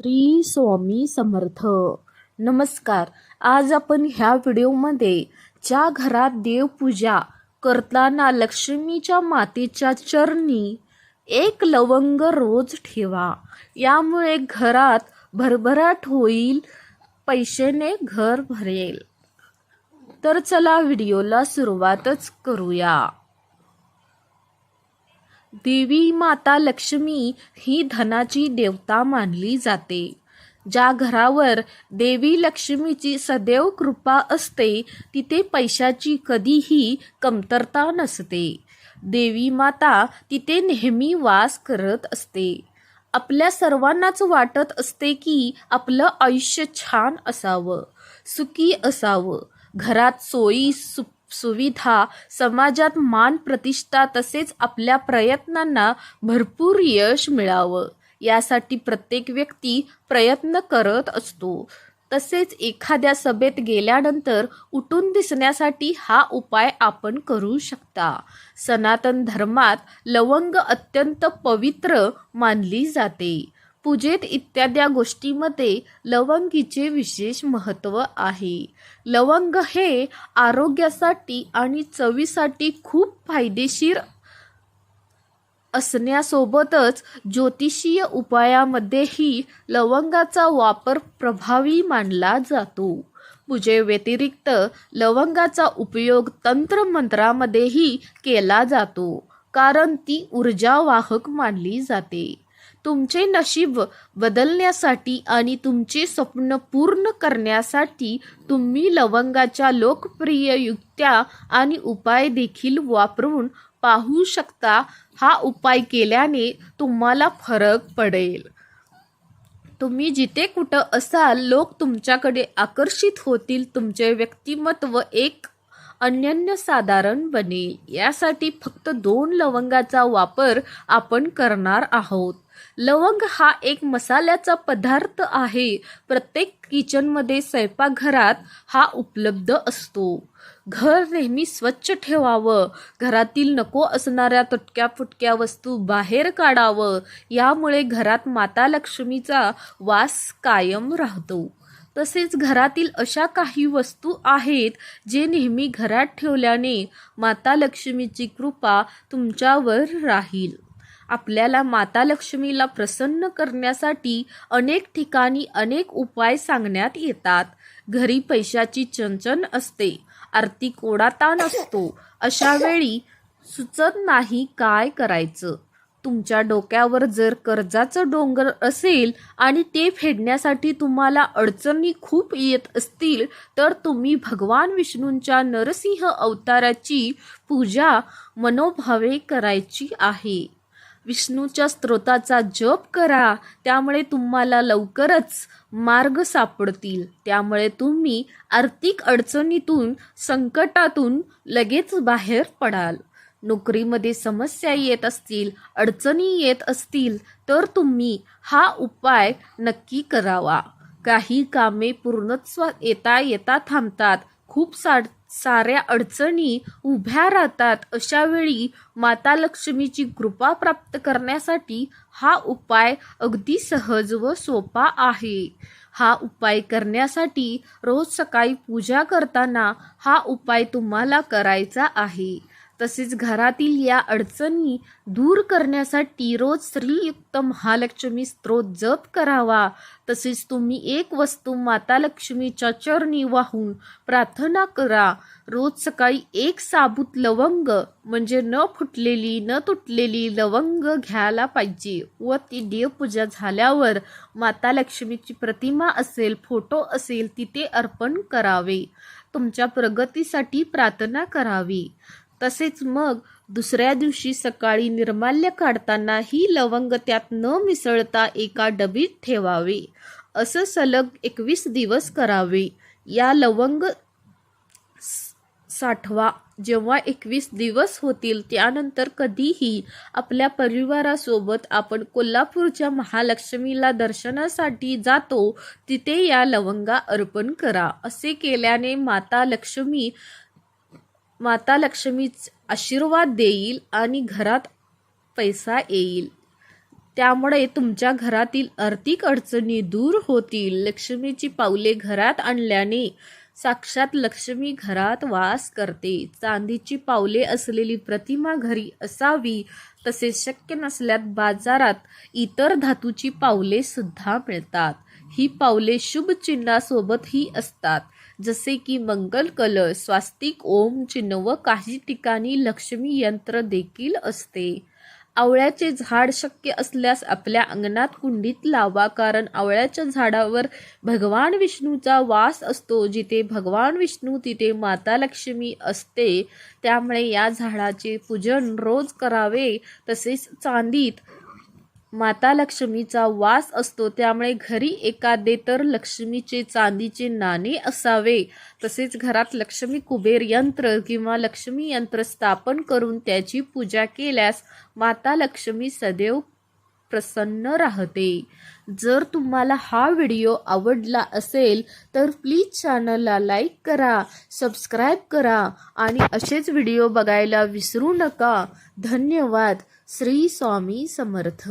श्री स्वामी समर्थ. नमस्कार. आज आपण ह्या व्हिडिओमध्ये ज्या घरात देवपूजा करताना लक्ष्मीच्या मातेच्या चरणी एक लवंग रोज ठेवा. यामुळे घरात भरभराट होईल पैशाने घर भरेल. तर चला व्हिडिओला सुरुवातच करूया. देवी माता लक्ष्मी ही धनाची देवता मानली जाते. ज्या घरावर देवी लक्ष्मीची सदैव कृपा असते तिथे पैशाची कधीही कमतरता नसते. देवी माता तिथे नेहमी वास करत असते. आपल्या सर्वांनाच वाटत असते की आपलं आयुष्य छान असावं सुखी असावं. घरात सोयी सु सुविधा समाजात मान प्रतिष्ठा तसेच आपल्या प्रयत्नांना भरपूर यश मिळावं. यासाठी प्रत्येक व्यक्ती प्रयत्न करत असतो. तसेच एखाद्या सभेत गेल्यानंतर उठून दिसण्यासाठी हा उपाय आपण करू शकता. सनातन धर्मात लवंग अत्यंत पवित्र मानली जाते. पूजेत इत्याद्या गोष्टीमध्ये लवंगीचे विशेष महत्त्व आहे. लवंग हे आरोग्यासाठी आणि चवीसाठी खूप फायदेशीर असण्यासोबतच ज्योतिषीय उपायामध्येही लवंगाचा वापर प्रभावी मानला जातो. पूजेव्यतिरिक्त लवंगाचा उपयोग तंत्रमंत्रामध्येही केला जातो कारण ती ऊर्जावाहक मानली जाते. तुमचे नशीब बदलण्यासाठी आणि तुमचे स्वप्न पूर्ण करण्यासाठी तुम्ही लवंगाच्या लोकप्रिय युक्त्या आणि उपाय देखील वापरून पाहू शकता. हा उपाय केल्याने तुम्हाला फरक पडेल. तुम्ही जिथे कुठं असाल लोक तुमच्याकडे आकर्षित होतील तुमचे व्यक्तिमत्व एक अनन्यसाधारण बनेल. यासाठी फक्त दोन लवंगाचा वापर आपण करणार आहोत. लवंग हा एक मसाल्याचा पदार्थ आहे. प्रत्येक किचनमध्ये स्वयंपाकघरात हा उपलब्ध असतो. घर नेहमी स्वच्छ ठेवावं. घरातील नको असणाऱ्या तुटक्या फुटक्या वस्तू बाहेर काढावं. यामुळे घरात माता लक्ष्मीचा वास कायम राहतो. तसेच घरातील अशा काही वस्तू आहेत जे नेहमी घरात ठेवल्याने माता लक्ष्मीची कृपा तुमच्यावर राहील. आपल्याला माता लक्ष्मीला प्रसन्न करण्यासाठी अनेक ठिकाणी अनेक उपाय सांगण्यात येतात. घरी पैशाची चंचन असते आर्थिक ओढाताण असतो अशा वेळी सुचत नाही काय करायचं. तुमच्या डोक्यावर जर कर्जाचं डोंगर असेल आणि ते फेडण्यासाठी तुम्हाला अडचणी खूप येत असतील तर तुम्ही भगवान विष्णूंच्या नरसिंह अवताराची पूजा मनोभावे करायची आहे. विष्णूच्या स्त्रोताचा जप करा. त्यामुळे तुम्हाला लवकरच मार्ग सापडतील. त्यामुळे तुम्ही आर्थिक अडचणीतून संकटातून लगेच बाहेर पडाल. नोकरीमध्ये समस्या येत असतील अडचणी येत असतील तर तुम्ही हा उपाय नक्की करावा. काही कामे पूर्णत्व येता येता थांबतात. खूप सा साऱ्या अडचणी उभ्या राहतात अशा वेळी माता लक्ष्मीची कृपा प्राप्त करण्यासाठी हा उपाय अगदी सहज व सोपा आहे. हा उपाय करण्यासाठी रोज सकाळी पूजा करताना हा उपाय तुम्हाला करायचा आहे. तसेच घरातील या अडचणी दूर करण्यासाठी रोज श्रीयुक्त महालक्ष्मी स्त्रोत जप करावा. तसेच तुम्ही एक वस्तू माता लक्ष्मीच्या चरणी वाहून प्रार्थना करा. रोज सकाळी एक साबूत लवंग म्हणजे न फुटलेली न तुटलेली लवंग घ्यायला पाहिजे व ती देवपूजा झाल्यावर माता लक्ष्मीची प्रतिमा असेल फोटो असेल तिथे अर्पण करावे. तुमच्या प्रगतीसाठी प्रार्थना करावी. तसेच मग दुसऱ्या दिवशी सकाळी निर्माल्य काढताना ही लवंग त्यात न मिसळता एका डबीत ठेवावे. असं सलग एकवीस दिवस करावे. या लवंग साठवा. जेव्हा एकवीस दिवस होतील त्यानंतर कधीही आपल्या परिवारासोबत आपण कोल्हापूरच्या महालक्ष्मीला दर्शनासाठी जातो तिथे या लवंगा अर्पण करा. असे केल्याने माता लक्ष्मी माता लक्ष्मी आशीर्वाद देईल आणि घरात पैसा येईल. त्यामुळे तुमच्या घरातील आर्थिक अडचणी दूर होतील. लक्ष्मीची पावले घरात आणल्याने साक्षात लक्ष्मी घरात वास करते. चांदीची पावले असलेली प्रतिमा घरी असावी तसेच शक्य नसल्यात बाजारात इतर धातूची पावले सुद्धा मिळतात. ही पावले शुभ चिन्हासोबतही असतात. जसे की मंगल कलश स्वास्तिक ओम चिन्ह व काही ठिकाणी लक्ष्मी यंत्र देखील असते. आवळ्याचे झाड शक्य असल्यास आपल्या अंगणात कुंडीत लावा कारण आवळ्याच्या झाडावर भगवान विष्णूचा वास असतो. जिथे भगवान विष्णू तिथे माता लक्ष्मी असते. त्यामुळे या झाडाचे पूजन रोज करावे तसेच चांदीत माता लक्ष्मीचा वास असतो त्यामुळे घरी एखादे तर लक्ष्मीचे चांदीचे नाणे असावे. तसेच घरात लक्ष्मी कुबेर यंत्र किंवा लक्ष्मी यंत्र स्थापन करून त्याची पूजा केल्यास माता लक्ष्मी सदैव प्रसन्न राहते. जर तुम्हाला हा व्हिडिओ आवडला असेल तर प्लीज चॅनलला लाईक करा सबस्क्राईब करा आणि असेच व्हिडिओ बघायला विसरू नका. धन्यवाद. श्री स्वामी समर्थ.